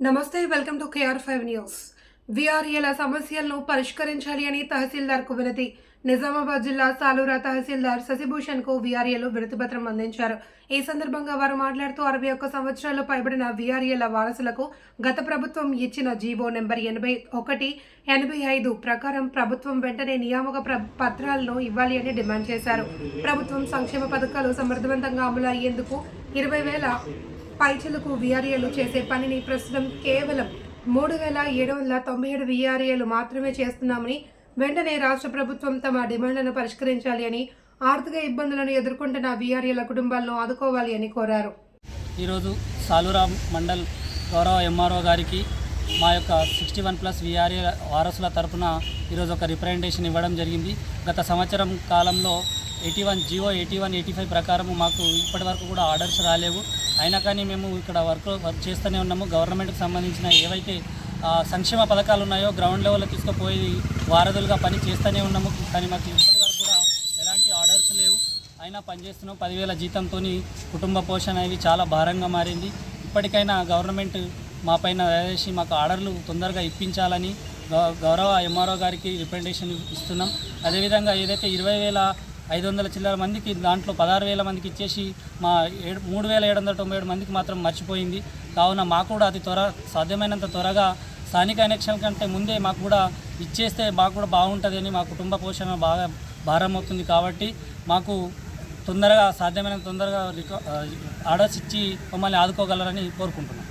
నమస్తే welcome to KR five news. విఆర్ఏల సమస్యలను పరిష్కరించాలి అని తహసీల్దార్కు వినతి. నిజామాబాద్ జిల్లా సాలూరా తహసీల్దార్ శశిభూషణ్కు వీఆర్ఏలు విడతిపత్రం అందించారు. ఈ సందర్భంగా వారు మాట్లాడుతూ అరవై ఒక్క సంవత్సరాలు పైబడిన వీఆర్ఏల వారసులకు గత ప్రభుత్వం ఇచ్చిన జీవో నెంబర్ ఎనభై ఒకటి ఎనభై ఐదు ప్రకారం ప్రభుత్వం వెంటనే నియామక పత్రాలను ఇవ్వాలి అని డిమాండ్ చేశారు. ప్రభుత్వం సంక్షేమ పథకాలు సమర్థవంతంగా అమలు అయ్యేందుకు ఇరవై వేల పైచలకు విఆర్ఏలు చేసే పనిని ప్రస్తుతం కేవలం మూడు వేల ఏడు వందల తొంభై ఏడు విఆర్ఏలు మాత్రమే చేస్తున్నామని వెంటనే రాష్ట్ర ప్రభుత్వం తమ డిమాండ్లను పరిష్కరించాలి అని ఆర్థిక ఇబ్బందులను ఎదుర్కొంటున్న విఆర్ఏల కుటుంబాలను ఆదుకోవాలి అని కోరారు. ఈరోజు సాలూరా మండల్ గౌరవ ఎంఆర్ఓ గారికి మా యొక్క సిక్స్టీ వన్ ప్లస్ విఆర్ఏ వారసుల తరపున ఈరోజు ఒక రిప్రజెంటేషన్ ఇవ్వడం జరిగింది. గత సంవత్సరం కాలంలో eighty one GO eighty one eighty five ప్రకారం మాకు ఇప్పటి వరకు కూడా ఆర్డర్స్ రాలేవు. అయినా కానీ మేము ఇక్కడ వర్క్ వర్క్ చేస్తూనే ఉన్నాము. గవర్నమెంట్కి సంబంధించిన ఏవైతే సంక్షేమ పథకాలు ఉన్నాయో గ్రౌండ్ లెవెల్లో తీసుకుపోయి వారధులుగా పని చేస్తూనే ఉన్నాము. కానీ మాకు ఇప్పటి వరకు కూడా ఎలాంటి ఆర్డర్స్ లేవు. అయినా పనిచేస్తున్నాం. పదివేల జీతంతో కుటుంబ పోషణ అనేది చాలా భారంగా మారింది. ఇప్పటికైనా గవర్నమెంట్ మా పైన దయచేసి మాకు ఆర్డర్లు తొందరగా ఇప్పించాలని గౌ- గౌరవ ఎంఆర్ఓ గారికి రిప్రజెంటేషన్ ఇస్తున్నాం. అదేవిధంగా ఏదైతే ఇరవై వేల ఐదు వందల చిల్లర మందికి దాంట్లో పదహారు వేల మందికి ఇచ్చేసి మా ఏడు మూడు వేల ఏడు వందల తొంభై ఏడు మందికి మాత్రం మర్చిపోయింది. కావున మాకు కూడా అతి త్వర సాధ్యమైనంత త్వరగా స్థానిక ఎలక్షన్ కంటే ముందే మాకు కూడా ఇచ్చేస్తే మాకు కూడా బాగుంటుంది అని మా కుటుంబ పోషణ బాగా భారం అవుతుంది కాబట్టి మాకు తొందరగా సాధ్యమైనంత తొందరగా రిక- ఆర్డర్స్ ఇచ్చి మమ్మల్ని ఆదుకోగలరని కోరుకుంటున్నాం.